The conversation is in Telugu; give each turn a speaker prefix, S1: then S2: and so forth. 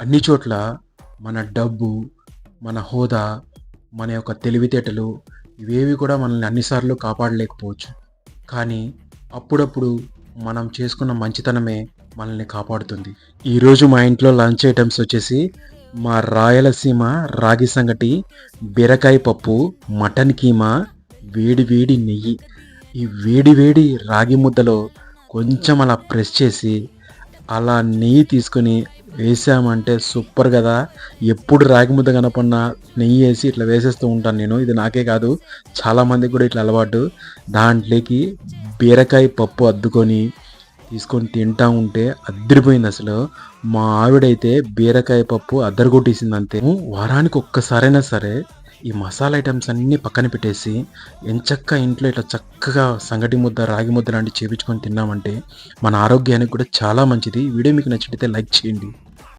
S1: అన్ని చోట్ల మన డబ్బు మన హోదా మన యొక్క తెలివితేటలు ఇవేవి కూడా మనల్ని అన్నిసార్లు కాపాడలేకపోవచ్చు. కానీ అప్పుడప్పుడు మనం చేసుకున్న మంచితనమే మనల్ని కాపాడుతుంది. ఈరోజు మా ఇంట్లో లంచ్ ఐటమ్స్ వచ్చేసి మా రాయలసీమ రాగి సంగటి బీరకాయ పప్పు మటన్ కీమా వేడి వేడి నెయ్యి. ఈ వేడి వేడి రాగి ముద్దలో కొంచెం అలా ప్రెస్ చేసి అలా నెయ్యి తీసుకొని వేసామంటే సూపర్ కదా. ఎప్పుడు రాగి ముద్ద కనపడినా నెయ్యి వేసి ఇట్లా వేసేస్తూ ఉంటాను నేను. ఇది నాకే కాదు చాలామందికి కూడా ఇట్లా అలవాటు. దాంట్లోకి బీరకాయ పప్పు అద్దుకొని తీసుకొని తింటా ఉంటే అద్దరిపోయింది అసలు. మా ఆవిడైతే బీరకాయ పప్పు అద్దరగొట్టేసింది అంతే. వారానికి ఒక్కసారైనా సరే ఈ మసాలా ఐటమ్స్ అన్నీ పక్కన పెట్టేసి ఎంచక్క ఇంట్లో ఇట్లా చక్కగా సంగటి ముద్ద రాగి ముద్ద లాంటివి చేపించుకొని తిన్నామంటే మన ఆరోగ్యానికి కూడా చాలా మంచిది. వీడియో మీకు నచ్చితే లైక్ చేయండి.